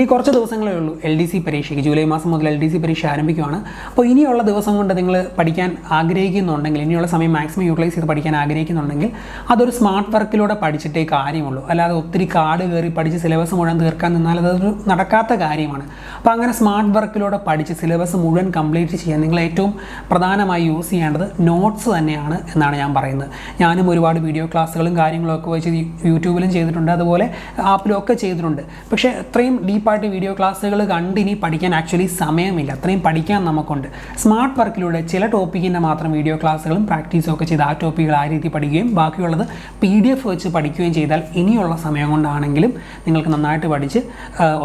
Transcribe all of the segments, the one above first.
ഇനി കുറച്ച് ദിവസങ്ങളേ ഉള്ളൂ എൽ ഡി സി പരീക്ഷയ്ക്ക്. ജൂലൈ മാസം മുതൽ എൽ ഡി സി പരീക്ഷ ആരംഭിക്കുവാണ്. അപ്പോൾ ഇനിയുള്ള ദിവസം കൊണ്ട് നിങ്ങൾ പഠിക്കാൻ ആഗ്രഹിക്കുന്നുണ്ടെങ്കിൽ ഇനിയുള്ള സമയം മാക്സിമം യൂട്ടിലൈസ് ചെയ്ത് പഠിക്കാൻ ആഗ്രഹിക്കുന്നുണ്ടെങ്കിൽ അതൊരു സ്മാർട്ട് വർക്കിലൂടെ പഠിച്ചിട്ടേ കാര്യമുള്ളൂ. അല്ലാതെ ഒത്തിരി കാട് കയറി പഠിച്ച് സിലബസ് മുഴുവൻ തീർക്കാൻ നിന്നാൽ അതൊരു നടക്കാത്ത കാര്യമാണ്. അപ്പോൾ അങ്ങനെ സ്മാർട്ട് വർക്കിലൂടെ പഠിച്ച് സിലബസ് മുഴുവൻ കംപ്ലീറ്റ് ചെയ്യാൻ നിങ്ങൾ ഏറ്റവും പ്രധാനമായി യൂസ് ചെയ്യേണ്ടത് നോട്ട്സ് തന്നെയാണ് എന്നാണ് ഞാൻ പറയുന്നത്. ഞാനും ഒരുപാട് വീഡിയോ ക്ലാസ്സുകളും കാര്യങ്ങളും ഒക്കെ വെച്ച് യൂട്യൂബിലും ചെയ്തിട്ടുണ്ട്. അതുപോലെ ആപ്പിലും ഒക്കെ ചെയ്തിട്ടുണ്ട്. പക്ഷേ അത്രയും ഡീപ്പായിട്ട് വീഡിയോ ക്ലാസ്സുകൾ കണ്ട് ഇനി പഠിക്കാൻ ആക്ച്വലി സമയമില്ല. അത്രയും പഠിക്കാൻ നമുക്കുണ്ട്. സ്മാർട്ട് വർക്കിലൂടെ ചില ടോപ്പിക്കിന്റെ മാത്രം വീഡിയോ ക്ലാസ്സുകളും പ്രാക്ടീസും ഒക്കെ ചെയ്ത് ആ ടോപ്പിക്കുകൾ ആ രീതി പഠിക്കുകയും ബാക്കിയുള്ളത് പി ഡി എഫ് വെച്ച് പഠിക്കുകയും ചെയ്താൽ ഇനിയുള്ള സമയം കൊണ്ടാണെങ്കിലും നിങ്ങൾക്ക് നന്നായിട്ട് പഠിച്ച്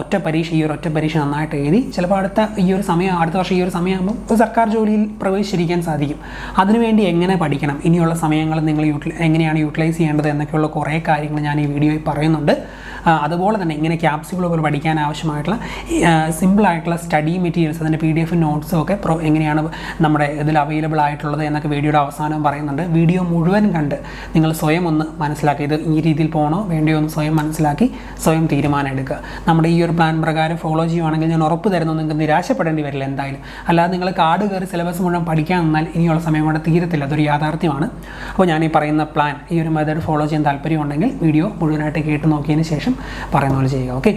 ഒറ്റ പരീക്ഷ ഈ ഒരു ഒറ്റ പരീക്ഷ നന്നായിട്ട് എഴുതി ചിലപ്പോൾ അടുത്ത ഈ ഒരു സമയം അടുത്ത വർഷം ഈ ഒരു സമയമാകുമ്പോൾ ഒരു സർക്കാർ ജോലിയിൽ പ്രവേശിച്ചിരിക്കാൻ സാധിക്കും. അതിനുവേണ്ടി എങ്ങനെ പഠിക്കണം? ഇനിയുള്ള സമയങ്ങൾ നിങ്ങൾ യൂട്ടിൽ എങ്ങനെയാണ് യൂട്ടിലൈസ് ചെയ്യേണ്ടത് എന്നൊക്കെയുള്ള കുറേ കാര്യങ്ങൾ ഞാൻ ഈ വീഡിയോയിൽ പറയുന്നുണ്ട്. അതുപോലെ തന്നെ ഇങ്ങനെ ക്യാപ്സ്യൂൾ പോലെ പഠിക്കാൻ ആവശ്യമായിട്ടുള്ള സിമ്പിളായിട്ടുള്ള സ്റ്റഡി മെറ്റീരിയൽസ് അതിന്റെ പി ഡി എഫ് നോട്ട്സും ഒക്കെ പ്രൊ എങ്ങനെയാണ് നമ്മുടെ ഇതിൽ അവൈലബിൾ ആയിട്ടുള്ളത് എന്നൊക്കെ വീഡിയോയുടെ അവസാനം പറയുന്നുണ്ട്. വീഡിയോ മുഴുവൻ കണ്ട് നിങ്ങൾ സ്വയം ഒന്ന് മനസ്സിലാക്കി ഇത് ഈ രീതിയിൽ പോകണോ വേണ്ടിയോ ഒന്ന് സ്വയം മനസ്സിലാക്കി സ്വയം തീരുമാനം എടുക്കുക. നമ്മുടെ ഈ ഒരു പ്ലാൻ പ്രകാരം ഫോളോ ചെയ്യുവാണെങ്കിൽ ഞാൻ ഉറപ്പ് തരുന്നു നിങ്ങൾക്ക് നിരാശപ്പെടേണ്ടി വരില്ല എന്തായാലും. അല്ലാതെ നിങ്ങൾ കാർഡ് കയറി സിലബസ് മുഴുവൻ പഠിക്കാൻ നിന്നാൽ ഇനിയുള്ള സമയം കൊണ്ട് തീരത്തില്ല അതൊരു യാഥാർത്ഥ്യമാണ്. അപ്പോൾ ഞാൻ ഈ പറയുന്ന പ്ലാൻ ഈ ഒരു മെത്തേഡ് ഫോളോ ചെയ്യാൻ താല്പര്യമുണ്ടെങ്കിൽ വീഡിയോ മുഴുവനായിട്ട് കേട്ട് നോക്കിയതിന് ശേഷം പറയുന്ന പോലെ ചെയ്യുക ഓക്കെ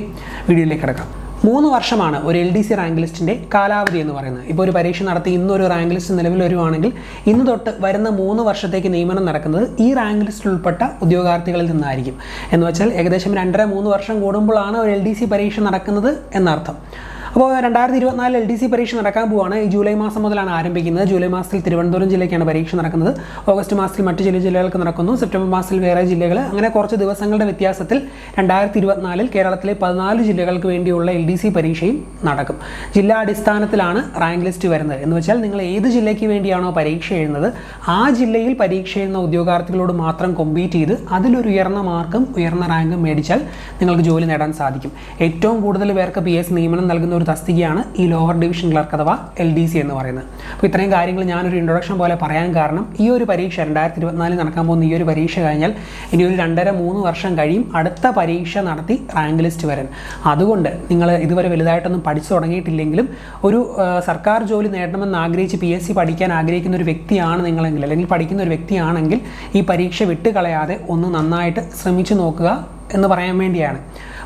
വീഡിയോയിലേക്ക് കിടക്കാം. മൂന്ന് വർഷമാണ് ഒരു എൽ ഡി സി റാങ്ക് ലിസ്റ്റിന്റെ കാലാവധി എന്ന് പറയുന്നത്. ഇപ്പോൾ ഒരു പരീക്ഷ നടത്തി ഇന്നൊരു റാങ്ക് ലിസ്റ്റ് നിലവിൽ വരുവാണെങ്കിൽ ഇന്ന് തൊട്ട് വരുന്ന മൂന്ന് വർഷത്തേക്ക് നിയമനം നടക്കുന്നത് ഈ റാങ്ക് ലിസ്റ്റിൽ ഉൾപ്പെട്ട ഉദ്യോഗാർത്ഥികളിൽ നിന്നായിരിക്കും. എന്ന് വെച്ചാൽ ഏകദേശം രണ്ടര മൂന്ന് വർഷം കൂടുമ്പോഴാണ് ഒരു എൽ ഡി സി പരീക്ഷ നടക്കുന്നത് എന്നർത്ഥം. അപ്പോൾ രണ്ടായിരത്തി ഇരുപത്തിനാല് എൽ ഡി സി പരീക്ഷ നടക്കാൻ പോവാണ്. ഈ ജൂലൈ മാസം മുതലാണ് ആരംഭിക്കുന്നത്. ജൂലൈ മാസത്തിൽ തിരുവനന്തപുരം ജില്ലയ്ക്കാണ് പരീക്ഷ നടക്കുന്നത്. ഓഗസ്റ്റ് മാസത്തിൽ മറ്റ് ചില ജില്ലകൾക്ക് നടക്കുന്നു. സെപ്റ്റംബർ മാസത്തിൽ വേറെ ജില്ലകൾ അങ്ങനെ കുറച്ച് ദിവസങ്ങളുടെ വ്യത്യാസത്തിൽ രണ്ടായിരത്തി ഇരുപത്തിനാലിൽ കേരളത്തിലെ പതിനാല് ജില്ലകൾക്ക് വേണ്ടിയുള്ള എൽ ഡി സി പരീക്ഷയും നടക്കും. ജില്ലാ അടിസ്ഥാനത്തിലാണ് റാങ്ക് ലിസ്റ്റ് വരുന്നത്. എന്ന് വെച്ചാൽ നിങ്ങൾ ഏത് ജില്ലയ്ക്ക് വേണ്ടിയാണോ പരീക്ഷ എഴുതുന്നത് ആ ജില്ലയിൽ പരീക്ഷ എഴുതുന്ന ഉദ്യോഗാർത്ഥികളോട് മാത്രം കോമ്പീറ്റ് ചെയ്ത് അതിലൊരു ഉയർന്ന മാർക്കും ഉയർന്ന റാങ്കും മേടിച്ചാൽ നിങ്ങൾക്ക് ജോലി നേടാൻ സാധിക്കും. ഏറ്റവും കൂടുതൽ പേർക്ക് പി എസ് നിയമനം നൽകുന്ന ഒരു തസ്തികയാണ് ഈ ലോവർ ഡിവിഷൻ ക്ലർക്ക് അഥവാ എൽ ഡി സി എന്ന് പറയുന്നത്. അപ്പോൾ ഇത്രയും കാര്യങ്ങൾ ഞാനൊരു ഇൻട്രൊഡക്ഷൻ പോലെ പറയാൻ കാരണം ഈ ഒരു പരീക്ഷ രണ്ടായിരത്തി ഇരുപത്തിനാലിൽ നടക്കാൻ പോകുന്ന ഈ ഒരു പരീക്ഷ കഴിഞ്ഞാൽ ഇനി ഒരു രണ്ടര മൂന്ന് വർഷം കഴിയും അടുത്ത പരീക്ഷ നടത്തി റാങ്ക് ലിസ്റ്റ് വരാൻ. അതുകൊണ്ട് നിങ്ങൾ ഇതുവരെ വലുതായിട്ടൊന്നും പഠിച്ചു തുടങ്ങിയിട്ടില്ലെങ്കിലും ഒരു സർക്കാർ ജോലി നേടണമെന്ന് ആഗ്രഹിച്ച് പി എസ് സി പഠിക്കാൻ ആഗ്രഹിക്കുന്ന ഒരു വ്യക്തിയാണ് നിങ്ങളെങ്കിൽ അല്ലെങ്കിൽ പഠിക്കുന്ന ഒരു വ്യക്തിയാണെങ്കിൽ ഈ പരീക്ഷ വിട്ടുകളയാതെ ഒന്ന് നന്നായിട്ട് ശ്രമിച്ചു നോക്കുക എന്ന് പറയാൻ വേണ്ടിയാണ്.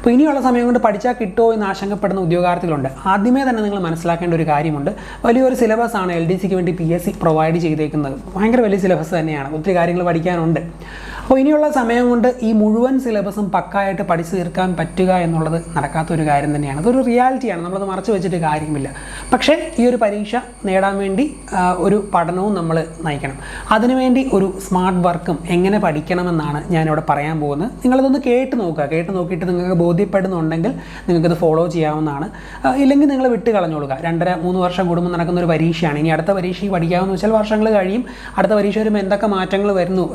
അപ്പോൾ ഇനിയുള്ള സമയം കൊണ്ട് പഠിച്ചാൽ കിട്ടുമോ എന്ന് ആശങ്കപ്പെടുന്ന ഉദ്യോഗാർത്ഥികളുണ്ട്. ആദ്യമേ തന്നെ നിങ്ങൾ മനസ്സിലാക്കേണ്ട ഒരു കാര്യമുണ്ട്. വലിയൊരു സിലബസ് ആണ് എൽ ഡി സിക്ക് വേണ്ടി പി എസ് സി പ്രൊവൈഡ് ചെയ്തേക്കുന്നത്. ഭയങ്കര വലിയ സിലബസ് തന്നെയാണ്. ഒത്തിരി കാര്യങ്ങൾ പഠിക്കാനുണ്ട്. അപ്പോൾ ഇനിയുള്ള സമയം കൊണ്ട് ഈ മുഴുവൻ സിലബസും പക്കായിട്ട് പഠിച്ചു തീർക്കാൻ പറ്റുക എന്നുള്ളത് നടക്കാത്തൊരു കാര്യം തന്നെയാണ്. അതൊരു റിയാലിറ്റിയാണ്. നമ്മളത് മറച്ചു വെച്ചിട്ട് കാര്യമില്ല. പക്ഷേ ഈ ഒരു പരീക്ഷ നേടാൻ വേണ്ടി ഒരു പഠനവും നമ്മൾ നയിക്കണം. അതിനുവേണ്ടി ഒരു സ്മാർട്ട് വർക്കും എങ്ങനെ പഠിക്കണമെന്നാണ് ഞാനിവിടെ പറയാൻ പോകുന്നത്. നിങ്ങളതൊന്ന് കേട്ട് നോക്കുക. കേട്ട് നോക്കിയിട്ട് നിങ്ങൾക്ക് ബോധ്യപ്പെടുന്നുണ്ടെങ്കിൽ നിങ്ങൾക്കത് ഫോളോ ചെയ്യാവുന്നതാണ്. ഇല്ലെങ്കിൽ നിങ്ങൾ വിട്ട് കളഞ്ഞോളുക രണ്ടര മൂന്ന് വർഷം കൂടുമ്പോൾ നടക്കുന്ന ഒരു പരീക്ഷയാണ്. ഇനി അടുത്ത പരീക്ഷയ്ക്ക് പഠിക്കാമെന്ന് വെച്ചാൽ വർഷങ്ങൾ കഴിയും. അടുത്ത പരീക്ഷ വരുമ്പോൾ എന്തൊക്കെ മാറ്റങ്ങൾ വരുന്നു?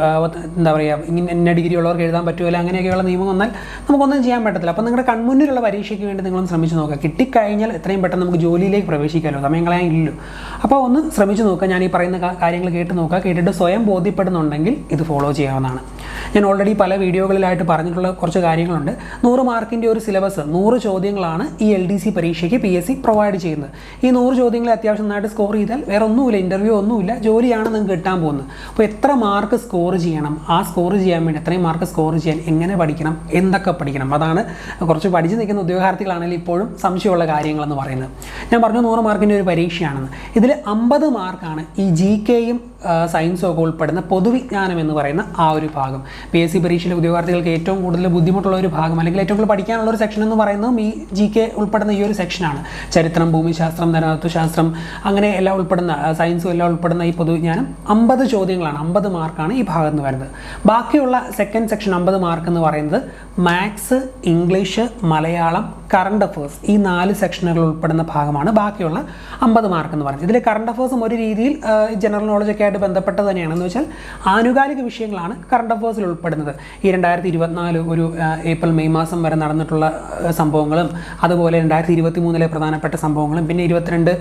എന്താ പറയുക ഇങ്ങനെ ഇന്ന ഡിഗ്രി ഉള്ളവർക്ക് എഴുതാൻ പറ്റുമല്ലോ അങ്ങനെയൊക്കെയുള്ള നിയമം വന്നാൽ നമുക്കൊന്നും ചെയ്യാൻ പറ്റത്തില്ല. അപ്പോൾ നിങ്ങളുടെ കൺമുന്നിലുള്ള പരീക്ഷയ്ക്ക് വേണ്ടി നിങ്ങളൊന്ന് ശ്രമിച്ച് നോക്കുക. കിട്ടിക്കഴിഞ്ഞാൽ എത്രയും പെട്ടെന്ന് നമുക്ക് ജോലിയിലേക്ക് പ്രവേശിക്കാമല്ലോ സമയം കളയാൻ ഇല്ലല്ലോ. അപ്പോൾ ഒന്ന് ശ്രമിച്ചു നോക്കുക. ഞാൻ ഈ പറയുന്ന കാര്യങ്ങൾ കേട്ട് നോക്കുക. കേട്ടിട്ട് സ്വയം ബോധ്യപ്പെടുന്നുണ്ടെങ്കിൽ ഇത് ഫോളോ ചെയ്യാവുന്നതാണ്. ഞാൻ ഓൾറെഡി പല വീഡിയോകളിലായിട്ട് പറഞ്ഞിട്ടുള്ള കുറച്ച് കാര്യങ്ങളുണ്ട്. നൂറ് മാർക്കിന്റെ ഒരു സിലബസ് നൂറ് ചോദ്യങ്ങളാണ് ഈ എൽ ഡി സി പരീക്ഷയ്ക്ക് പി എസ് സി പ്രൊവൈഡ് ചെയ്യുന്നത്. ഈ നൂറ് ചോദ്യങ്ങളെ അത്യാവശ്യം നന്നായിട്ട് സ്കോർ ചെയ്താൽ വേറെ ഒന്നുമില്ല ഇന്റർവ്യൂ ഒന്നുമില്ല ജോലിയാണ് നിങ്ങൾക്ക് കിട്ടാൻ പോകുന്നത്. അപ്പോൾ എത്ര മാർക്ക് സ്കോർ ചെയ്യണം? ആ സ്കോർ ചെയ്യാൻ വേണ്ടി എത്രയും മാർക്ക് സ്കോർ ചെയ്യാൻ എങ്ങനെ പഠിക്കണം? എന്തൊക്കെ പഠിക്കണം? അതാണ് കുറച്ച് പഠിച്ച് നിൽക്കുന്ന ഉദ്യോഗാർത്ഥികളാണെങ്കിൽ ഇപ്പോഴും സംശയമുള്ള കാര്യങ്ങളെന്ന് പറയുന്നത്. ഞാൻ പറഞ്ഞു നൂറ് മാർക്കിന്റെ ഒരു പരീക്ഷയാണെന്ന്. ഇതിൽ അമ്പത് മാർക്കാണ് ഈ ജി കെയും സയൻസും ഒക്കെ ഉൾപ്പെടുന്ന പൊതുവിജ്ഞാനം എന്ന് പറയുന്ന ആ ഒരു ഭാഗം. പി എസ് സി പരീക്ഷയിലെ ഉദ്യോഗാർത്ഥികൾക്ക് ഏറ്റവും കൂടുതൽ ബുദ്ധിമുട്ടുള്ള ഒരു ഭാഗം അല്ലെങ്കിൽ ഏറ്റവും കൂടുതൽ പഠിക്കാനുള്ള ഒരു സെക്ഷൻ എന്ന് പറയുന്നതും ഈ ജി കെ ഉൾപ്പെടുന്ന ഈ ഒരു സെക്ഷനാണ് ചരിത്രം ഭൂമിശാസ്ത്രം ധനതത്വശാസ്ത്രം അങ്ങനെ എല്ലാം ഉൾപ്പെടുന്ന സയൻസും എല്ലാം ഉൾപ്പെടുന്ന ഈ പൊതുവിജ്ഞാനം അമ്പത് ചോദ്യങ്ങളാണ് അമ്പത് മാർക്കാണ് ഈ ഭാഗത്ത് നിന്ന് വരുന്നത് ബാക്കിയുള്ള സെക്കൻഡ് സെക്ഷൻ അമ്പത് മാർക്ക് എന്ന് പറയുന്നത് maths English Malayalam current affairs ഈ നാല് സെക്ഷനുകൾ ഉൾപ്പെടുന്ന ഭാഗമാണ്. ബാക്കിയുള്ള അമ്പത് മാർക്ക് എന്ന് പറയുന്നത്. ഇതിൽ കറണ്ട് അഫേഴ്സും ഒരു രീതിയിൽ ജനറൽ നോളജ് ഒക്കെ ആയിട്ട് ബന്ധപ്പെട്ട തന്നെയാണ്. എന്ന് വെച്ചാൽ ആനുകാലിക വിഷയങ്ങളാണ് കറണ്ട് അഫേഴ്സിൽ ഉൾപ്പെടുന്നത്. ഈ രണ്ടായിരത്തി ഇരുപത്തിനാല് ഒരു ഏപ്രിൽ മെയ് മാസം വരെ നടന്നിട്ടുള്ള സംഭവങ്ങളും അതുപോലെ രണ്ടായിരത്തി ഇരുപത്തി മൂന്നിലെ പ്രധാനപ്പെട്ട സംഭവങ്ങളും പിന്നെ ഇരുപത്തിരണ്ട്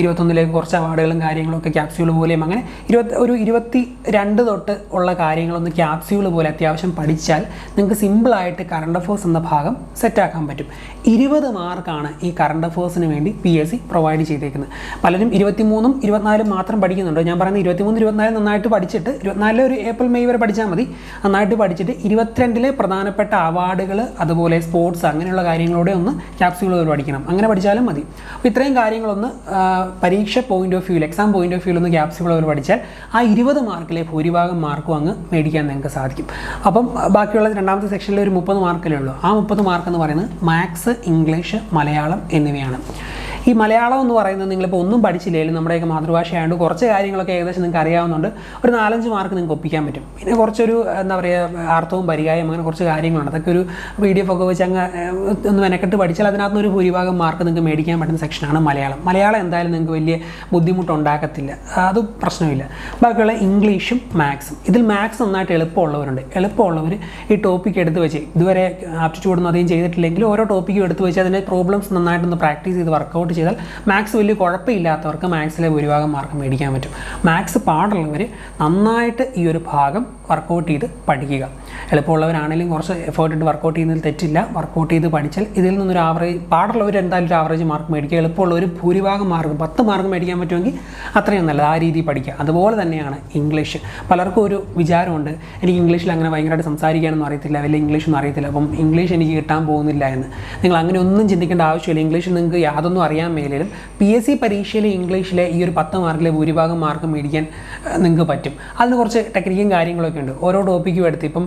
ഇരുപത്തൊന്നിലേക്ക് കുറച്ച് അവാർഡുകളും കാര്യങ്ങളും ഒക്കെ ക്യാപ്സ്യൂൾ പോലെയും അങ്ങനെ ഇരുപത്തി ഒരു ഇരുപത്തി രണ്ട് തൊട്ട് ഉള്ള കാര്യങ്ങളൊന്ന് ക്യാപ്സ്യൂൾ പോലെ അത്യാവശ്യം പഠിച്ചാൽ നിങ്ങൾക്ക് സിമ്പിളായിട്ട് കറണ്ട് അഫേഴ്സ് എന്ന ഭാഗം സെറ്റാക്കാൻ പറ്റും. ഇരുപത് മാർക്കാണ് ഈ കറണ്ട് അഫേഴ്സിന് വേണ്ടി പി എസ് സി പ്രൊവൈഡ് ചെയ്തേക്കുന്നത്. പലരും ഇരുപത്തിമൂന്നും ഇരുപത്തിനാലും മാത്രം പഠിക്കുന്നുണ്ട്. ഞാൻ പറയുന്നത് ഇരുപത്തിമൂന്ന് ഇരുപത്തിനാല് നന്നായിട്ട് പഠിച്ചിട്ട് ഇരുപത്തിനാലിലെ ഒരു ഏപ്രിൽ മെയ് വരെ പഠിച്ചാൽ മതി. നന്നായിട്ട് പഠിച്ചിട്ട് ഇരുപത്തിരണ്ടിലെ പ്രധാനപ്പെട്ട അവാർഡുകൾ അതുപോലെ സ്പോർട്സ് അങ്ങനെയുള്ള കാര്യങ്ങളോടെ ഒന്ന് ക്യാപ്സ്യൂളുകൾ പഠിക്കണം. അങ്ങനെ പഠിച്ചാലും മതി. അപ്പോൾ ഇത്രയും കാര്യങ്ങളൊന്ന് പരീക്ഷ പോയിന്റ് ഓഫ് വ്യൂവിൽ എക്സാം പോയിന്റ് ഓഫ് വ്യൂവിൽ ഒന്ന് ക്യാപ്സ്യൂളുകൾ പഠിച്ചാൽ ആ ഇരുപത് മാർക്കിലെ ഭൂരിഭാഗം മാർക്കും അങ്ങ് മേടിക്കാൻ നിങ്ങൾക്ക് സാധിക്കും. അപ്പം ബാക്കിയുള്ള രണ്ടാമത്തെ സെക്ഷനിൽ ഒരു മുപ്പത് മാർക്കിലേ ഉള്ളൂ. ആ മുപ്പത് മാർക്ക് എന്ന് പറയുന്നത് മാത്സ് ഇംഗ്ലീഷ് മലയാളം എന്നിവയാണ്. ഈ മലയാളം എന്ന് പറയുന്നത് നിങ്ങളിപ്പോൾ ഒന്നും പഠിച്ചില്ലെങ്കിലും നമ്മുടെയൊക്കെ മാതൃഭാഷയായതുകൊണ്ട് കുറച്ച് കാര്യങ്ങളൊക്കെ ഏകദേശം നിങ്ങൾക്ക് അറിയാവുന്നതുകൊണ്ട് ഒരു നാലഞ്ച് മാർക്ക് നിങ്ങൾക്ക് ഒപ്പിക്കാൻ പറ്റും. പിന്നെ കുറച്ചൊരു എന്താ പറയുക അർത്ഥവും പരിഹായം അങ്ങനെ കുറച്ച് കാര്യങ്ങളാണ്. അതൊക്കെ ഒരു പി ഡി എഫ് ഒക്കെ വെച്ച് അങ്ങ് ഒന്ന് മെനക്കെട്ട് പഠിച്ചാൽ അതിനകത്ത് ഒരു ഭൂരിഭാഗം മാർക്ക് നിങ്ങൾക്ക് മേടിക്കാൻ പറ്റുന്ന സെക്ഷനാണ് മലയാളം. മലയാളം എന്തായാലും നിങ്ങൾക്ക് വലിയ ബുദ്ധിമുട്ടുണ്ടാക്കത്തില്ല. അത് പ്രശ്നമില്ല. ബാക്കിയുള്ള ഇംഗ്ലീഷും മാത്സും ഇതിൽ മാത്സ് നന്നായിട്ട് എളുപ്പമുള്ളവരുണ്ട്. എളുപ്പമുള്ളവർ ഈ ടോപ്പിക് എടുത്ത് വെച്ച് ഇതുവരെ ആപ്റ്റിറ്റ്യൂഡ് ഒന്നും അധികം ചെയ്തിട്ടില്ലെങ്കിൽ ഓരോ ടോപ്പിക്കും എടുത്ത് വെച്ച് അതിന്റെ പ്രോബ്ലംസ് നന്നായിട്ടൊന്ന് പ്രാക്ടീസ് ചെയ്ത് വർക്കൗട്ട് ചെയ്താൽ മാത്സ് വലിയ കുഴപ്പമില്ലാത്തവർക്ക് മാത്സിലെ ഭൂരിഭാഗം മാർക്ക് മേടിക്കാൻ പറ്റും. മാത്സ് പാടുള്ളവർ നന്നായിട്ട് ഈ ഒരു ഭാഗം വർക്കൗട്ട് ചെയ്ത് പഠിക്കുക. എളുപ്പമുള്ളവരാണെങ്കിലും കുറച്ച് എഫേർട്ട് ഇട്ട് വർക്കൗട്ട് ചെയ്യുന്നതിൽ തെറ്റില്ല. വർക്കൗട്ട് ചെയ്ത് പഠിച്ചാൽ ഇതിൽ നിന്നൊരു ആവറേജ് പാടുള്ളവർ എന്തായാലും ഒരു ആവറേജ് മാർക്ക് മേടിക്കുക. എളുപ്പമുള്ളവർ ഭൂരിഭാഗം മാർക്ക് പത്ത് മാർക്ക് മേടിക്കാൻ പറ്റുമെങ്കിൽ അത്രയും നല്ലത് ആ രീതിയിൽ പഠിക്കുക. അതുപോലെ തന്നെയാണ് ഇംഗ്ലീഷ് പലർക്കും ഒരു വിചാരമുണ്ട് എനിക്ക് ഇംഗ്ലീഷിൽ അങ്ങനെ ഭയങ്കരമായിട്ട് സംസാരിക്കാനൊന്നും അറിയത്തില്ല വലിയ ഇംഗ്ലീഷൊന്നും അറിയത്തില്ല. അപ്പം ഇംഗ്ലീഷ് എനിക്ക് കിട്ടാൻ പോകുന്നില്ല എന്ന്. നിങ്ങൾ അങ്ങനെ ഒന്നും ചിന്തിക്കേണ്ട ആവശ്യമില്ല. ഇംഗ്ലീഷിൽ നിങ്ങൾക്ക് യാതൊന്നും അറിയാൻ മേലും പി എസ് സി പരീക്ഷയിലെ ഇംഗ്ലീഷിലെ ഈ ഒരു പത്ത് മാർക്കിലെ ഭൂരിഭാഗം മാർക്ക് മേടിക്കാൻ നിങ്ങൾക്ക് പറ്റും. അതിന് കുറച്ച് ടെക്നിക്കും കാര്യങ്ങളൊക്കെ ഉണ്ട്. ഓരോ ടോപ്പിക്കും എടുത്ത് ഇപ്പം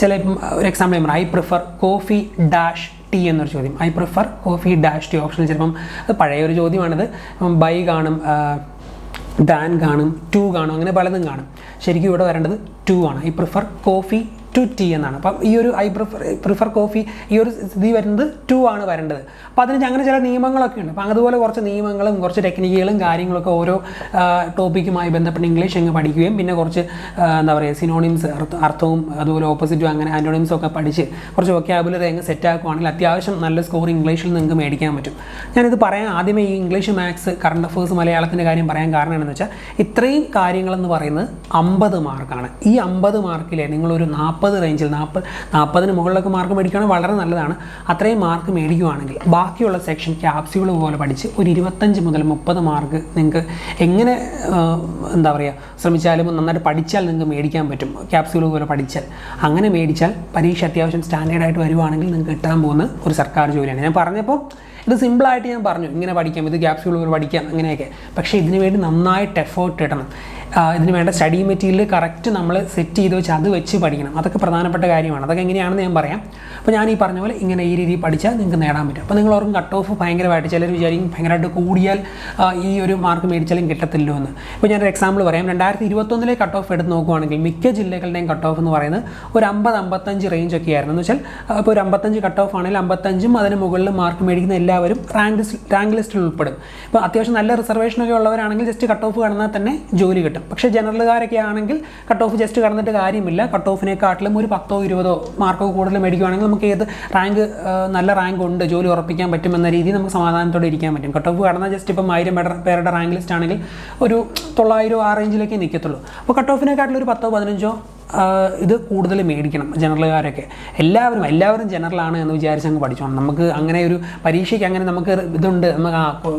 ചില ഇപ്പം ഒരു എക്സാമ്പിൾ ഞാൻ I prefer coffee dash tea എന്നൊരു ചോദ്യം. I prefer coffee dash tea option ചിലപ്പം അത് പഴയ ഒരു ചോദ്യമാണിത് ബൈ കാണും ഡാൻ കാണും ടു കാണും അങ്ങനെ പലതും കാണും. ശരിക്കും ഇവിടെ വരേണ്ടത് ടു ആണ്. I prefer coffee to tea എന്നാണ്. അപ്പം ഈ ഒരു ഐ പ്രിഫർ പ്രിഫർ കോഫി ഈ ഒരു സ്ഥിതി വരുന്നത് ടു ആണ് വരേണ്ടത്. അപ്പോൾ അതിന് അങ്ങനെ ചില നിയമങ്ങളൊക്കെ ഉണ്ട്. അപ്പം അതുപോലെ കുറച്ച് നിയമങ്ങളും കുറച്ച് ടെക്നിക്കുകളും കാര്യങ്ങളൊക്കെ ഓരോ ടോപ്പിക്കുമായി ബന്ധപ്പെട്ട് ഇംഗ്ലീഷ് അങ്ങ് പഠിക്കുകയും പിന്നെ കുറച്ച് എന്താ പറയുക സിനോണിംസ് അർത്ഥവും അതുപോലെ ഓപ്പോസിറ്റും അങ്ങനെ ആന്റോണിംസും ഒക്കെ പഠിച്ച് കുറച്ച് വൊക്കാബുലറി അങ്ങ് സെറ്റ് ആക്കുവാണെങ്കിൽ അത്യാവശ്യം നല്ല സ്കോർ ഇംഗ്ലീഷിൽ നിങ്ങൾക്ക് മേടിക്കാൻ പറ്റും. ഞാനിത് പറയാൻ ആദ്യമേ ഈ ഇംഗ്ലീഷ് മാത്സ് കറണ്ട് അഫേഴ്സ് മലയാളത്തിന്റെ കാര്യം പറയാൻ കാരണം എന്താണെന്ന് വെച്ചാൽ ഇത്രയും കാര്യങ്ങളെന്ന് പറയുന്നത് അമ്പത് മാർക്കാണ് ഈ അമ്പത് മാർക്കിലെ. നിങ്ങളൊരു നാൽപ്പത് റേഞ്ചിൽ നാൽപ്പത് നാൽപ്പതിന് മുകളിലൊക്കെ മാർക്ക് മേടിക്കുകയാണെങ്കിൽ വളരെ നല്ലതാണ്. അത്രയും മാർക്ക് മേടിക്കുകയാണെങ്കിൽ ബാക്കിയുള്ള സെക്ഷൻ ക്യാപ്സ്യൂൾ പോലെ പഠിച്ച് ഒരു ഇരുപത്തഞ്ച് മുതൽ മുപ്പത് മാർക്ക് നിങ്ങൾക്ക് എങ്ങനെ എന്താ പറയുക ശ്രമിച്ചാലും നന്നായിട്ട് പഠിച്ചാൽ നിങ്ങൾക്ക് മേടിക്കാൻ പറ്റും. ക്യാപ്സ്യൂൾ പോലെ പഠിച്ചാൽ. അങ്ങനെ മേടിച്ചാൽ പരീക്ഷ അത്യാവശ്യം സ്റ്റാൻഡേർഡായിട്ട് വരുവാണെങ്കിൽ നിങ്ങൾക്ക് കിട്ടാൻ പോകുന്ന ഒരു സർക്കാർ ജോലിയാണ്. ഞാൻ പറഞ്ഞപ്പോൾ ഇത് സിമ്പിളായിട്ട് ഞാൻ പറഞ്ഞു. ഇങ്ങനെ പഠിക്കാം ഇത് ക്യാപ്സ്യൂൾ പോലെ പഠിക്കാം അങ്ങനെയൊക്കെ. പക്ഷേ ഇതിനുവേണ്ടി നന്നായിട്ട് എഫേർട്ട് ഇടണം. ഇതിന് വേണ്ട സ്റ്റഡി മെറ്റീരിയൽ കറക്റ്റ് നമ്മൾ സെറ്റ് ചെയ്ത് വെച്ച് അത് വെച്ച് പഠിക്കണം. അതൊക്കെ പ്രധാനപ്പെട്ട കാര്യമാണ്. അതൊക്കെ എങ്ങനെയാണെന്ന് ഞാൻ പറയാം. അപ്പോൾ ഞാൻ ഈ പറഞ്ഞ പോലെ ഇങ്ങനെ ഈ രീതിയിൽ പഠിച്ചാൽ നിങ്ങൾക്ക് നേടാൻ പറ്റും. അപ്പോൾ നിങ്ങൾ ഓർക്കും കട്ട് ഓഫ് ഭയങ്കരമായിട്ട് ചിലർ വിചാരിക്കും ഭയങ്കരമായിട്ട് കൂടിയാൽ ഈ ഒരു മാർക്ക് മേടിച്ചാലും കിട്ടത്തില്ലോ എന്ന്. ഇപ്പോൾ ഞാനൊരു എക്സാമ്പിൾ പറയാം. രണ്ടായിരത്തി ഇരുപത്തൊന്നിലെ കട്ട് ഓഫ് എടുത്ത് നോക്കുവാണെങ്കിൽ മിക്ക ജില്ലകളുടെയും കട്ട് ഓഫ് എന്ന് പറയുന്നത് ഒരു അമ്പത് അമ്പത്തഞ്ച് റേഞ്ച് ഒക്കെ ആയിരുന്നു. എന്ന് വെച്ചാൽ ഇപ്പോൾ ഒരു അമ്പത്തഞ്ച് കട്ട് ഓഫ് ആണെങ്കിൽ അമ്പത്തഞ്ചും അതിന് മുകളിൽ മാർക്ക് മേടിക്കുന്ന എല്ലാവരും റാങ്ക് ലിസ്റ്റ് റാങ്ക് ലിസ്റ്റിൽ ഉൾപ്പെടും. ഇപ്പോൾ അത്യാവശ്യം നല്ല റിസർവേഷനൊക്കെ ഉള്ളവരാണെങ്കിൽ ജസ്റ്റ് കട്ട് ഓഫ് കാണുന്നാൽ തന്നെ ജോലി കിട്ടും. പക്ഷേ ജനറലുകാരൊക്കെ ആണെങ്കിൽ കട്ട് ഓഫ് ജസ്റ്റ് കടന്നിട്ട് കാര്യമില്ല. കട്ട് ഓഫിനെക്കാട്ടിലും ഒരു പത്തോ ഇരുപതോ മാർക്കോ കൂടുതൽ മേടിക്കുവാണെങ്കിൽ നമുക്ക് ഏത് റാങ്ക് നല്ല റാങ്ക് ഉണ്ട് ജോലി ഉറപ്പിക്കാൻ പറ്റുമെന്ന രീതിയിൽ നമുക്ക് സമാധാനത്തോടെ ഇരിക്കാൻ പറ്റും. കട്ട് ഓഫ് കടന്നാൽ ജസ്റ്റ് ഇപ്പം ആയിരം പേരുടെ റാങ്ക് ലിസ്റ്റ് ആണെങ്കിൽ ഒരു തൊള്ളായിരം ആ റേഞ്ചിലേക്ക് നിൽക്കത്തുള്ളൂ. അപ്പോൾ കട്ട് ഓഫിനെക്കാട്ടിലും ഒരു പത്തോ പതിനഞ്ചോ ഇത് കൂടുതൽ മേടിക്കണം ജനറലുകാരൊക്കെ. എല്ലാവരും എല്ലാവരും ജനറലാണ് എന്ന് വിചാരിച്ച് അങ്ങ് പഠിച്ചോണം. നമുക്ക് അങ്ങനെ ഒരു പരീക്ഷയ്ക്ക് അങ്ങനെ നമുക്ക് ഇതുണ്ട് നമുക്ക്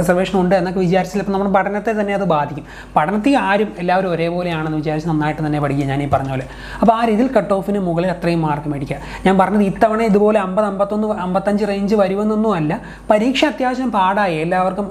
റിസർവേഷൻ ഉണ്ട് എന്നൊക്കെ വിചാരിച്ചാൽ നമ്മുടെ പഠനത്തെ തന്നെ അത് ബാധിക്കും. പഠനത്തിൽ ആരും എല്ലാവരും ഒരേപോലെയാണെന്ന് വിചാരിച്ച് നന്നായിട്ട് തന്നെ പഠിക്കുക ഞാൻ ഈ പറഞ്ഞ പോലെ. അപ്പോൾ ആ രീതിയിൽ കട്ട് ഓഫിന് മുകളിൽ അത്രയും മാർക്ക് മേടിക്കുക. ഞാൻ പറഞ്ഞത് ഇത്തവണ ഇതുപോലെ അമ്പത് അമ്പത്തൊന്ന് അമ്പത്തഞ്ച് റേഞ്ച് വരുമെന്നൊന്നും അല്ല. പരീക്ഷ അത്യാവശ്യം പാടായി. എല്ലാവർക്കും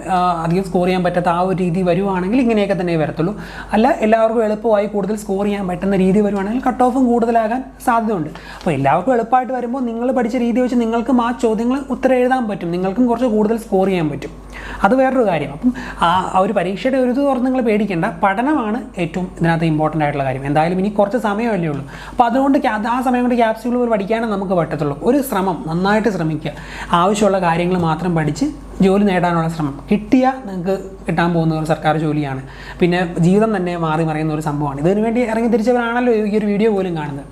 അധികം സ്കോർ ചെയ്യാൻ പറ്റാത്ത ആ ഒരു രീതി വരുവാണെങ്കിൽ ഇങ്ങനെയൊക്കെ തന്നെ വരത്തുള്ളൂ. അല്ല എല്ലാവർക്കും എളുപ്പമായി കൂടുതൽ സ്കോർ ചെയ്യാൻ പറ്റുന്ന രീതി വരുവാണെങ്കിൽ കട്ട് ഓഫും കൂടുതലാകാൻ സാധ്യതയുണ്ട്. അപ്പോൾ എല്ലാവർക്കും എളുപ്പമായിട്ട് വരുമ്പോൾ നിങ്ങൾ പഠിച്ച രീതി വെച്ച് നിങ്ങൾക്കും ആ ചോദ്യങ്ങൾ ഉത്തരം എഴുതാൻ പറ്റും. നിങ്ങൾക്കും കുറച്ച് കൂടുതൽ സ്കോർ ചെയ്യാൻ പറ്റും. അത് വേറൊരു കാര്യം. അപ്പം ആ ഒരു പരീക്ഷയുടെ ഒരു ഇത് തുറന്ന് നിങ്ങൾ പേടിക്കേണ്ട. പഠനമാണ് ഏറ്റവും ഇതിനകത്ത് ഇമ്പോർട്ടന്റ് ആയിട്ടുള്ള കാര്യം. എന്തായാലും ഇനി കുറച്ച് സമയമല്ലേ ഉള്ളൂ. അപ്പോൾ അതുകൊണ്ട് ആ സമയം കൊണ്ട് ക്യാപ്സ്യൂൾ പോലെ പഠിക്കാനേ നമുക്ക് പറ്റത്തുള്ളൂ. ഒരു ശ്രമം നന്നായിട്ട് ശ്രമിക്കുക. ആവശ്യമുള്ള കാര്യങ്ങൾ മാത്രം പഠിച്ച് ജോലി നേടാനുള്ള ശ്രമം. കിട്ടിയാൽ നിങ്ങൾക്ക് കിട്ടാൻ പോകുന്ന ഒരു സർക്കാർ ജോലിയാണ്. പിന്നെ ജീവിതം തന്നെ മാറി മറിയുന്ന ഒരു സംഭവമാണ്. ഇതിനു വേണ്ടി ഇറങ്ങി തിരിച്ചവരാണല്ലോ ഈ ഒരു വീഡിയോ പോലും കാണുന്നത്.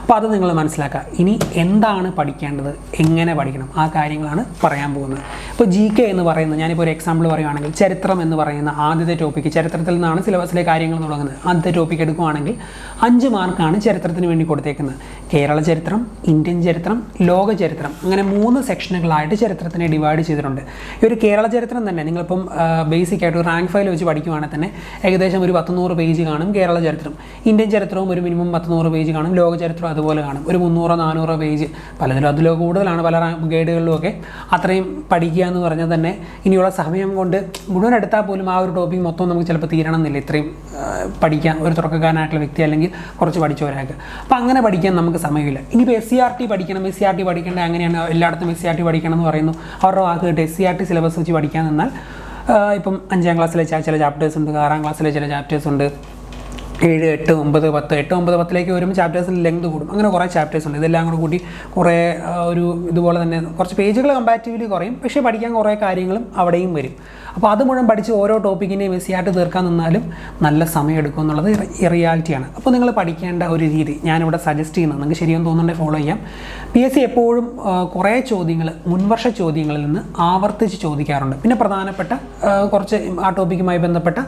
അപ്പോൾ അത് നിങ്ങൾ മനസ്സിലാക്കുക. ഇനി എന്താണ് പഠിക്കേണ്ടത്? എങ്ങനെ പഠിക്കണം? ആ കാര്യങ്ങളാണ് പറയാൻ പോകുന്നത്. ഇപ്പോൾ ജി കെ എന്ന് പറയുന്നത് ഞാനിപ്പോൾ ഒരു എക്സാമ്പിൾ പറയുകയാണെങ്കിൽ ചരിത്രം എന്ന് പറയുന്ന ആദ്യത്തെ ടോപ്പിക്ക് ചരിത്രത്തിൽ നിന്നാണ് സിലബസിലെ കാര്യങ്ങൾ തുടങ്ങുന്നത്. ആദ്യത്തെ ടോപ്പിക്ക് എടുക്കുകയാണെങ്കിൽ അഞ്ച് മാർക്കാണ് ചരിത്രത്തിന് വേണ്ടി കൊടുത്തേക്കുന്നത്. കേരള ചരിത്രം ഇന്ത്യൻ ചരിത്രം ലോക ചരിത്രം അങ്ങനെ മൂന്ന് സെക്ഷനുകളായിട്ട് ചരിത്രത്തിനെ ഡിവൈഡ് ചെയ്തിട്ടുണ്ട്. ഈ ഒരു കേരള ചരിത്രം തന്നെ നിങ്ങളിപ്പം ബേസിക് ആയിട്ട് റാങ്ക് ഫയൽ വെച്ച് പഠിക്കുവാണെങ്കിൽ തന്നെ ഏകദേശം ഒരു പത്തുനൂറ് പേജ് കാണും കേരള ചരിത്രം. ഇന്ത്യൻ ചരിത്രവും ഒരു മിനിമം പത്തുനൂറ് പേജ് കാണും ലോക ചരിത്രം അതുപോലെ കാണും. ഒരു മുന്നൂറോ നാനൂറോ പേജ് പലതിലും അതിലോ കൂടുതലാണ് പല ഗൈഡുകളിലും ഒക്കെ. അത്രയും പഠിക്കുക എന്ന് പറഞ്ഞാൽ തന്നെ ഇനിയുള്ള സമയം കൊണ്ട് മുഴുവൻ എടുത്താൽ പോലും ആ ഒരു ടോപ്പിക് മൊത്തം നമുക്ക് ചിലപ്പോൾ തീരണം എന്നില്ല. ഇത്രയും പഠിക്കാൻ ഒരു തുടക്കക്കാരനായിട്ടുള്ള വ്യക്തി അല്ലെങ്കിൽ കുറച്ച് പഠിച്ച ഒരാൾക്ക് അപ്പോൾ അങ്ങനെ പഠിക്കാൻ നമുക്ക് സമയമില്ല. ഇനിയിപ്പോൾ എസ് സി ആർ ടി പഠിക്കണം. എസ് സി ആർ ടി പഠിക്കേണ്ട അങ്ങനെയാണ്. എല്ലായിടത്തും എസ് സി ആർ ടി പഠിക്കണം എന്ന് പറയുന്നു. അവരുടെ വാക്ക് കേട്ട് S C R T syllabus വെച്ച് പഠിക്കാൻ നിന്നാൽ ഇപ്പം അഞ്ചാം ക്ലാസ്സിലെ ചില ചാപ്റ്റേഴ്സ് ഉണ്ട് ആറാം ക്ലാസ്സിലെ ചില ചാപ്റ്റേഴ്സ് ഉണ്ട്. ഏഴ് എട്ട് ഒമ്പത് പത്ത് എട്ട് ഒമ്പത് പത്തിലേക്ക് വരുമ്പോൾ ചാപ്റ്റേഴ്സിന് ലെങ്ത് കൂടും. അങ്ങനെ കുറേ ചാപ്റ്റേഴ്സ് ഉണ്ട്. ഇതെല്ലാം കൂടെ കൂട്ടി കുറേ ഒരു ഇതുപോലെ തന്നെ കുറച്ച് പേജുകൾ കമ്പാരിറ്റീവ്ലി കുറയും. പക്ഷേ പഠിക്കാൻ കുറേ കാര്യങ്ങളും അവിടെയും വരും. അപ്പോൾ അത് മുഴുവൻ പഠിച്ച് ഓരോ ടോപ്പിക്കിനെയും മെസ്സിയായിട്ട് തീർക്കാൻ നിന്നാലും നല്ല സമയം എടുക്കും എന്നുള്ളത് റിയാലിറ്റിയാണ് അപ്പോൾ നിങ്ങൾ പഠിക്കേണ്ട ഒരു രീതി ഞാനിവിടെ സജസ്റ്റ് ചെയ്യുന്നത് നിങ്ങൾക്ക് ശരിയെന്ന് തോന്നുന്നുണ്ടെങ്കിൽ ഫോളോ ചെയ്യാം. പി എസ് സി എപ്പോഴും കുറേ ചോദ്യങ്ങൾ മുൻവർഷ ചോദ്യങ്ങളിൽ നിന്ന് ആവർത്തിച്ച് ചോദിക്കാറുണ്ട്. പിന്നെ പ്രധാനപ്പെട്ട കുറച്ച് ആ ടോപ്പിക്കുമായി ബന്ധപ്പെട്ട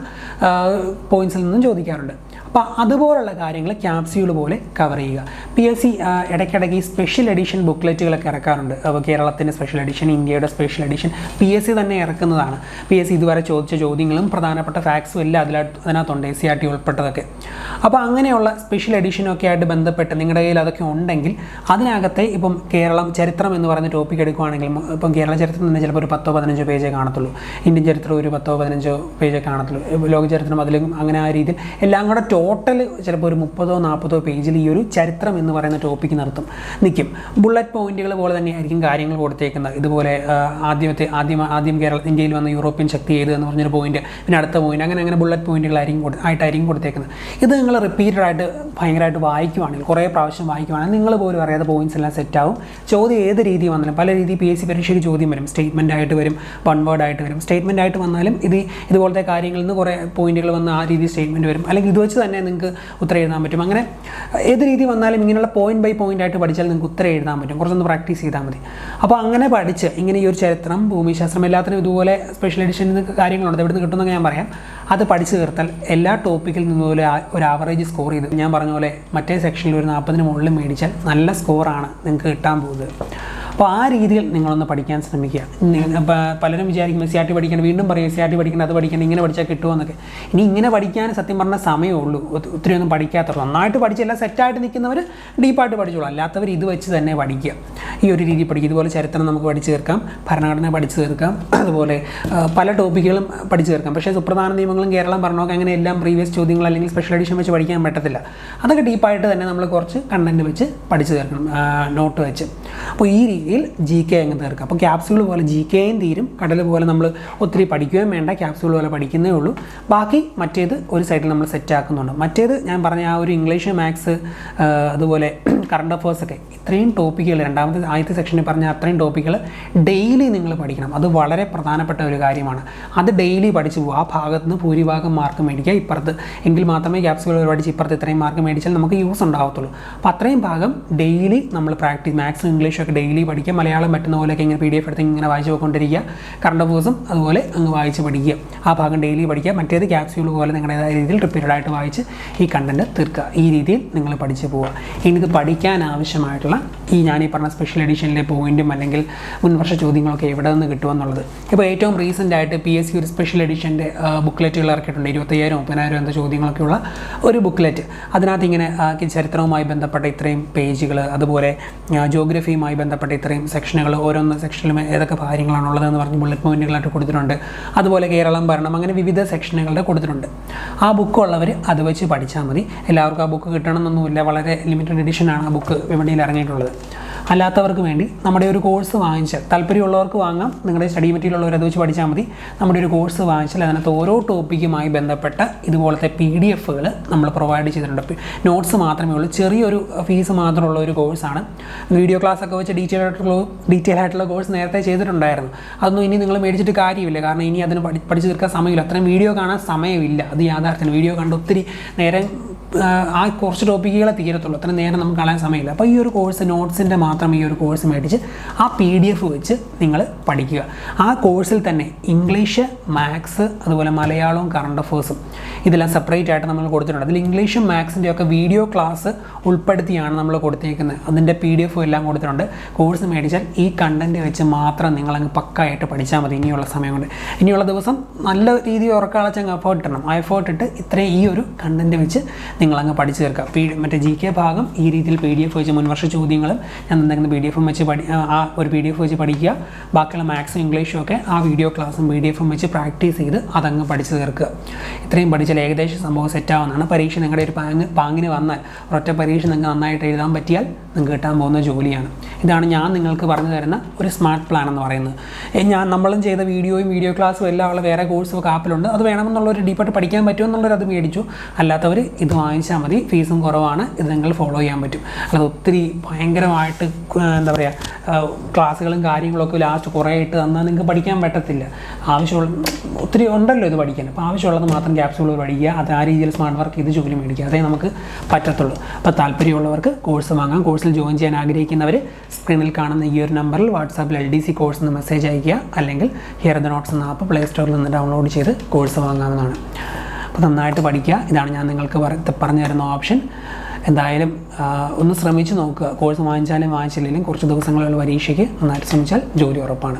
പോയിന്റ്സിൽ നിന്നും ചോദിക്കാറുണ്ട്. അപ്പോൾ അതുപോലുള്ള കാര്യങ്ങൾ ക്യാപ്സ്യൂൾ പോലെ കവർ ചെയ്യുക. പി എസ് സി ഇടയ്ക്കിടയ്ക്ക് ഈ സ്പെഷ്യൽ എഡിഷൻ ബുക്ക്ലെറ്റുകളൊക്കെ ഇറക്കാറുണ്ട്. അപ്പോൾ കേരളത്തിന്റെ സ്പെഷ്യൽ എഡിഷൻ ഇന്ത്യയുടെ special edition P S C തന്നെ ഇറക്കുന്നതാണ്. പി എസ് സി ഇതുവരെ ചോദിച്ച ചോദ്യങ്ങളും പ്രധാനപ്പെട്ട ഫാക്ട്സും എല്ലാം അതിനകത്ത് അതിനകത്തുണ്ട്. എസ് സി ആർ ടി ഉൾപ്പെട്ടതൊക്കെ. അപ്പോൾ അങ്ങനെയുള്ള സ്പെഷ്യൽ എഡിഷനൊക്കെ ആയിട്ട് ബന്ധപ്പെട്ട് നിങ്ങളുടെ കയ്യിൽ അതൊക്കെ ഉണ്ടെങ്കിൽ അതിനകത്തെ ഇപ്പം കേരളം ചരിത്രം എന്ന് പറയുന്ന ടോപ്പിക് എടുക്കുകയാണെങ്കിൽ ഇപ്പം കേരള ചരിത്രം തന്നെ ചിലപ്പോൾ ഒരു പത്തോ പതിനഞ്ചോ പേജേ കാണത്തുള്ളൂ. ഇന്ത്യൻ ചരിത്രം ഒരു പത്തോ പതിനഞ്ചോ പേജേ കാണത്തുള്ളൂ. ലോകചരിത്രം ലോക ചരിത്രം അതിലും അങ്ങനെ ആ രീതിയിൽ എല്ലാം കൂടെ ടോട്ടൽ ചിലപ്പോൾ ഒരു മുപ്പതോ നാൽപ്പതോ പേജിൽ ഈ ഒരു ചരിത്രം എന്ന് പറയുന്ന ടോപ്പിക്ക് നിർത്തും നിൽക്കും ബുള്ളറ്റ് പോയിന്റുകൾ പോലെ തന്നെ ആയിരിക്കും കാര്യങ്ങൾ കൊടുത്തേക്കുന്നത്. ഇതുപോലെ ആദ്യത്തെ ആദ്യം ആദ്യം കേരള ഇന്ത്യയിൽ വന്ന യൂറോപ്യൻ ശക്തി ഏത് എന്ന് പറഞ്ഞൊരു പോയിന്റ് പിന്നെ അടുത്ത പോയിന്റ് അങ്ങനെ അങ്ങനെ ബുള്ളറ്റ് പോയിന്റുകളായിരിക്കും ആയിട്ടായിരിക്കും കൊടുത്തേക്കുന്നത്. ഇത് നിങ്ങൾ റിപ്പീറ്റഡ് ആയിട്ട് ഭയങ്കരമായിട്ട് വായിക്കുവാണെങ്കിൽ കുറേ പ്രാവശ്യം വായിക്കുവാണെങ്കിൽ നിങ്ങൾ പോലും അറിയാതെ പോയിന്റ്സ് എല്ലാം സെറ്റ് ആവും. ചോദ്യം ഏത് രീതി വന്നാലും പല രീതി പി എസ് സി പരീക്ഷയ്ക്ക് ചോദ്യം വരും. സ്റ്റേറ്റ്മെന്റ് ആയിട്ട് വരും വൺ വേർഡ് ആയിട്ട് വരും. സ്റ്റേറ്റ്മെന്റ് ആയിട്ട് വന്നാലും ഇത് ഇതുപോലത്തെ കാര്യങ്ങളിൽ നിന്ന് കുറേ പോയിന്റുകൾ വന്ന് ആ രീതി സ്റ്റേറ്റ്മെന്റ് വരും. അല്ലെങ്കിൽ ഇത് വെച്ച് തന്നെ നിങ്ങൾക്ക് ഉത്തരം എഴുതാൻ പറ്റും. അങ്ങനെ ഏത് രീതി വന്നാലും ഇങ്ങനെയുള്ള പോയിന്റ് ബൈ പോയിന്റ് ആയിട്ട് പഠിച്ചാൽ നിങ്ങൾക്ക് ഉത്തരം എഴുതാൻ പറ്റും. കുറച്ചൊന്ന് പ്രാക്ടീസ് ചെയ്താൽ മതി. അപ്പോൾ അങ്ങനെ പഠിച്ച് ഇങ്ങനെ ഈ ഒരു ചരിത്രം ഭൂമിശാസ്ത്രം എല്ലാത്തിനും ഇതുപോലെ സ്പെഷ്യൽ എഡിഷൻ കാര്യങ്ങളുണ്ട്. എവിടെ നിന്ന് കിട്ടുമെന്ന് ഞാൻ പറയാം. അത് പഠിച്ചു തീർത്താൽ എല്ലാ ടോപ്പിക്കിൽ നിന്നും പോലെ ഒരു ആവറേജ് സ്കോർ ചെയ്ത് ഞാൻ പറഞ്ഞ പോലെ മറ്റേ സെക്ഷനിൽ ഒരു നാൽപ്പതിന് മുകളിൽ മേടിച്ചാൽ നല്ല സ്കോറാണ് നിങ്ങൾക്ക് കിട്ടാൻ പോകുന്നത്. അപ്പോൾ ആ രീതിയിൽ നിങ്ങളൊന്ന് പഠിക്കാൻ ശ്രമിക്കുക. പലരും വിചാരിക്കും സി ആർ ടി പഠിക്കണം വീണ്ടും പറയും സി ആർ ടി പഠിക്കണം അത് പഠിക്കണം ഇങ്ങനെ പഠിച്ചാൽ കിട്ടുമെന്നൊക്കെ ഇനി ഇങ്ങനെ പഠിക്കാൻ സത്യം പറഞ്ഞ സമയമേ ഉള്ളൂ. ഒത്തി- ഒത്തിരി ഒന്നും പഠിക്കാത്തവർ. നന്നായിട്ട് പഠിച്ചല്ല സെറ്റായിട്ട് നിൽക്കുന്നവർ ഡീപ്പായിട്ട് പഠിച്ചോളൂ. അല്ലാത്തവർ ഇത് വെച്ച് തന്നെ പഠിക്കുക. ഈ ഒരു രീതി പഠിക്കുക ഇതുപോലെ ചരിത്രം നമുക്ക് പഠിച്ചു തീർക്കാം. ഭരണഘടന പഠിച്ചു തീർക്കാം. അതുപോലെ പല ടോപ്പിക്കുകളും പഠിച്ചു തീർക്കാം. പക്ഷേ സുപ്രധാന നിയമങ്ങളും കേരളം പറഞ്ഞൊക്കെ അങ്ങനെ എല്ലാം പ്രീവിയസ് ചോദ്യങ്ങൾ അല്ലെങ്കിൽ സ്പെഷ്യൽ എഡിഷൻ വെച്ച് പഠിക്കാൻ പറ്റത്തില്ല. അതൊക്കെ ഡീപ്പായിട്ട് തന്നെ നമ്മൾ കുറച്ച് കണ്ടന്റ് വെച്ച് പഠിച്ചു തീർക്കണം. നോട്ട് വെച്ച്. അപ്പോൾ ഈ രീതിയിൽ ജി കെ അങ്ങ് തീർക്കുക അപ്പോൾ ക്യാപ്സ്യൂൾ പോലെ ജി കെയും തീരും. കടൽ പോലെ നമ്മൾ ഒത്തിരി പഠിക്കുകയും വേണ്ട ക്യാപ്സ്യൂൾ പോലെ പഠിക്കുന്നേ ഉള്ളൂ. ബാക്കി മറ്റേത് ഒരു സൈഡിൽ നമ്മൾ സെറ്റ് ആക്കുന്നുണ്ട്. മറ്റേത് ഞാൻ പറഞ്ഞ ആ ഒരു ഇംഗ്ലീഷ് മാത്സ് അതുപോലെ കറണ്ട് അഫേഴ്സൊക്കെ ഇത്രയും ടോപ്പിക്കുകൾ രണ്ടാമത്തെ ആദ്യത്തെ സെക്ഷനിൽ പറഞ്ഞ അത്രയും ടോപ്പിക്കുകൾ ഡെയിലി നിങ്ങൾ പഠിക്കണം. അത് വളരെ പ്രധാനപ്പെട്ട ഒരു കാര്യമാണ്. അത് ഡെയിലി പഠിച്ചു പോകും ആ ഭാഗത്ത് നിന്ന് ഭൂരിഭാഗം മാർക്ക് മേടിക്കുക. ഇപ്പുറത്ത് എങ്കിൽ മാത്രമേ ക്യാപ്സുകൾ പഠിച്ച് ഇപ്പുറത്ത് ഇത്രയും മാർക്ക് മേടിച്ചാൽ നമുക്ക് യൂസ് ഉണ്ടാവത്തുള്ളൂ. അപ്പോൾ അത്രയും ഭാഗം ഡെയിലി നമ്മൾ പ്രാക്ടീസ് മാത്സും ഇംഗ്ലീഷും ഒക്കെ ഡെയിലി പഠിക്കുക. മലയാളം പറ്റുന്ന പോലെയൊക്കെ ഇങ്ങനെ പി ഡി എഫ് എടുത്ത് ഇങ്ങനെ വായിച്ച് പോയിക്കൊണ്ടിരിക്കുക. കറണ്ട് അഫേഴ്സും അതുപോലെ അങ്ങ് വായിച്ച് പഠിക്കുക. ആ ഭാഗം ഡെയിലി പഠിക്കുക. മറ്റേത് ക്യാപ്സ്യൂൾ പോലെ നിങ്ങളുടേതായ രീതിയിൽ റിപ്പീറ്റഡ് ആയിട്ട് വായിച്ച് ഈ കണ്ടന്റ് തീർക്കുക. ഈ രീതിയിൽ നിങ്ങൾ പഠിച്ചു പോവുക. ഇനി ഇത് പഠിക്കാൻ ആവശ്യമായിട്ടുള്ള ഈ ഞാൻ ഈ പറഞ്ഞ സ്പെഷ്യൽ എഡിഷനിലെ പോയിന്റും അല്ലെങ്കിൽ മുൻവർഷ ചോദ്യങ്ങളൊക്കെ എവിടെ നിന്ന് കിട്ടുമെന്നുള്ളത്. ഇപ്പോൾ ഏറ്റവും റീസെന്റ് ആയിട്ട് പി എസ് സി ഒരു സ്പെഷ്യൽ എഡിഷന്റെ ബുക്ക്ലെറ്റുകൾ ഇറക്കിയിട്ടുണ്ട്. ഇരുപത്തയ്യായിരം മുപ്പതിനായിരം എന്ന ചോദ്യങ്ങളൊക്കെയുള്ള ഒരു ബുക്ക്ലെറ്റ് അതിനകത്ത് ഇങ്ങനെ ചരിത്രവുമായി ബന്ധപ്പെട്ട ഇത്രയും പേജുകൾ അതുപോലെ ജോഗ്രഫിയുമായി ബന്ധപ്പെട്ട ഇത്രയും സെക്ഷനുകൾ ഓരോന്ന് സെക്ഷനിലും ഏതൊക്കെ കാര്യങ്ങളാണുള്ളതെന്ന് പറഞ്ഞ് ബുള്ളറ്റ് പോയിന്റുകളായിട്ട് കൊടുത്തിട്ടുണ്ട്. അതുപോലെ കേരളം ഭരണം അങ്ങനെ വിവിധ സെക്ഷനുകളുടെ കൊടുത്തിട്ടുണ്ട്. ആ ബുക്ക് ഉള്ളവർ അത് വെച്ച് പഠിച്ചാൽ മതി. എല്ലാവർക്കും ആ ബുക്ക് കിട്ടണമെന്നൊന്നുമില്ല. വളരെ ലിമിറ്റഡ് എഡിഷനാണ് ആ ബുക്ക് വിപണിയിൽ ഇറങ്ങിയിട്ടുള്ളത്. അല്ലാത്തവർക്ക് വേണ്ടി നമ്മുടെ ഒരു കോഴ്സ് വാങ്ങിച്ചാൽ താല്പര്യമുള്ളവർക്ക് വാങ്ങാം. നിങ്ങളുടെ സ്റ്റഡി മെറ്റീരിയൽ ഉള്ളവർ അത് വെച്ച് പഠിച്ചാൽ മതി. നമ്മുടെ ഒരു കോഴ്സ് വാങ്ങിച്ചാൽ അതിനകത്ത് ഓരോ ടോപ്പിക്കുമായി ബന്ധപ്പെട്ട ഇതുപോലത്തെ പി ഡി എഫുകൾ നമ്മൾ പ്രൊവൈഡ് ചെയ്തിട്ടുണ്ട്. നോട്ട്സ് മാത്രമേ ഉള്ളൂ. ചെറിയൊരു ഫീസ് മാത്രമുള്ള ഒരു കോഴ്സാണ് വീഡിയോ ക്ലാസ് ഒക്കെ വെച്ച് ഡീറ്റെയിൽ ആയിട്ടുള്ള ഡീറ്റെയിൽ ആയിട്ടുള്ള കോഴ്സ് നേരത്തെ ചെയ്തിട്ടുണ്ടായിരുന്നു. അതൊന്നും ഇനി നിങ്ങൾ മേടിച്ചിട്ട് കാര്യമില്ല. കാരണം ഇനി അതിന് പഠി പഠിച്ചു തീർക്കാൻ സമയമില്ല. അത്രയും വീഡിയോ കാണാൻ സമയമില്ല. അത് യാഥാർത്ഥ്യം വീഡിയോ കണ്ട് ഒത്തിരി നേരം ആ, കുറച്ച് ടോപ്പിക്കുകളെ തീരത്തുള്ളൂ. അത്ര നേരം നമുക്ക് കളയാൻ സമയമില്ല. അപ്പോൾ ഈ ഒരു കോഴ്സ് നോട്ട്സിന്റെ മാത്രം ഈ ഒരു കോഴ്സ് മേടിച്ച് ആ പി ഡി എഫ് വെച്ച് നിങ്ങൾ പഠിക്കുക. ആ കോഴ്സിൽ തന്നെ ഇംഗ്ലീഷ് മാത്സ് അതുപോലെ മലയാളവും കറണ്ട് അഫേഴ്സും ഇതെല്ലാം സെപ്പറേറ്റ് ആയിട്ട് നമ്മൾ കൊടുത്തിട്ടുണ്ട്. അതിൽ ഇംഗ്ലീഷും മാത്സിന്റെ ഒക്കെ വീഡിയോ ക്ലാസ് ഉൾപ്പെടുത്തിയാണ് നമ്മൾ കൊടുത്തേക്കുന്നത്. അതിന്റെ പി ഡി എഫും എല്ലാം കൊടുത്തിട്ടുണ്ട്. കോഴ്സ് മേടിച്ചാൽ ഈ കണ്ടന്റ് വെച്ച് മാത്രം നിങ്ങൾ അങ്ങ് പക്കായിട്ട് പഠിച്ചാൽ മതി ഇനിയുള്ള സമയം കൊണ്ട്. ഇനിയുള്ള ദിവസം നല്ല രീതിയിൽ ഉറക്കാളച്ചങ്ങ് എഫേർട്ട് ഇടണം. ആ എഫേർട്ട് ഇട്ട് ഇത്രയും ഈ ഒരു കണ്ടന്റ് വെച്ച് നിങ്ങളങ്ങ് പഠിച്ചു തീർക്കുക പി മറ്റേ ജി കെ ഭാഗം ഈ രീതിയിൽ പി ഡി എഫ് വെച്ച് മുൻവർഷ ചോദ്യങ്ങളും ഞാൻ എന്തെങ്കിലും പി ഡി എഫും വെച്ച് പഠി ആ- ഒരു പി ഡി എഫ് വെച്ച് പഠിക്കുക. ബാക്കിയുള്ള മാത്സും ഇംഗ്ലീഷും ഒക്കെ ആ വീഡിയോ ക്ലാസ്സും പി ഡി എഫും വെച്ച് പ്രാക്ടീസ് ചെയ്ത് അതങ്ങ് പഠിച്ചു തീർക്കുക. ഇത്രയും പഠിച്ചാൽ ഏകദേശം സംഭവം സെറ്റാവുന്നതാണ് പരീക്ഷ നിങ്ങളുടെ ഒരു പാങ് പാങ്ങിന് വന്നാൽ ഒരൊറ്റ പരീക്ഷ നിങ്ങൾക്ക് നന്നായിട്ട് എഴുതാൻ പറ്റിയാൽ നിങ്ങൾക്ക് കിട്ടാൻ പോകുന്ന ജോലിയാണ്. ഇതാണ് ഞാൻ നിങ്ങൾക്ക് പറഞ്ഞു തരുന്ന ഒരു സ്മാർട്ട് പ്ലാൻ എന്ന് പറയുന്നത്. ഞാൻ നമ്മളും ചെയ്ത വീഡിയോയും വീഡിയോ ക്ലാസ്സും എല്ലാം ഉള്ള വേറെ കോഴ്സും ഒക്കെ ആപ്പിലുണ്ട് അത് വേണമെന്നുള്ളൊരു ഡീപ്പായിട്ട് പഠിക്കാൻ പറ്റുമെന്നുള്ളൊരു അത് മേടിച്ചു. അല്ലാത്തവർ ഇത് വാങ്ങിച്ചാൽ മതി. ഫീസും കുറവാണ്. ഇത് നിങ്ങൾ ഫോളോ ചെയ്യാൻ പറ്റും. അല്ലാതെ ഒത്തിരി ഭയങ്കരമായിട്ട് എന്താ പറയുക ക്ലാസ്സുകളും കാര്യങ്ങളൊക്കെ ലാസ്റ്റ് കുറേ ഇട്ട് തന്നാൽ നിങ്ങൾക്ക് പഠിക്കാൻ പറ്റത്തില്ല. ആവശ്യമുള്ള ഒത്തിരി ഉണ്ടല്ലോ ഇത് പഠിക്കാൻ. അപ്പോൾ ആവശ്യമുള്ളത് മാത്രം ക്യാപ്സുകൾ പഠിക്കുക. അത് ആ രീതിയിൽ സ്മാർട്ട് വർക്ക് ഇത് ജോലി മേടിക്കുക. അതേ നമുക്ക് പറ്റത്തുള്ളൂ. അപ്പോൾ താല്പര്യമുള്ളവർക്ക് കോഴ്സ് വാങ്ങാം. കോഴ്സിൽ ജോയിൻ ചെയ്യാൻ ആഗ്രഹിക്കുന്നവർ സ്ക്രീനിൽ കാണുന്ന ഈ ഒരു നമ്പറിൽ വാട്സാപ്പിൽ എൽ ഡി സി കോഴ്സ് എന്ന് മെസ്സേജ് അയയ്ക്കുക. അല്ലെങ്കിൽ ഹിയർ ദ നോട്ട്സ് എന്ന ആപ്പ് പ്ലേ സ്റ്റോറിൽ നിന്ന് ഡൗൺലോഡ് ചെയ്ത് കോഴ്സ് വാങ്ങാവുന്നതാണ്. അപ്പോൾ നന്നായിട്ട് പഠിക്കുക. ഇതാണ് ഞാൻ നിങ്ങൾക്ക് പറഞ്ഞു തരുന്ന ഓപ്ഷൻ എന്തായാലും ഒന്ന് ശ്രമിച്ച് നോക്കുക. കോഴ്സ് വാങ്ങിച്ചാലും വാങ്ങിച്ചില്ലെങ്കിലും കുറച്ച് ദിവസങ്ങളുള്ള പരീക്ഷയ്ക്ക് നന്നായിട്ട് ശ്രമിച്ചാൽ ജോലി ഉറപ്പാണ്.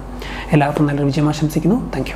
എല്ലാവർക്കും നല്ലൊരു വിജയം ആശംസിക്കുന്നു. താങ്ക്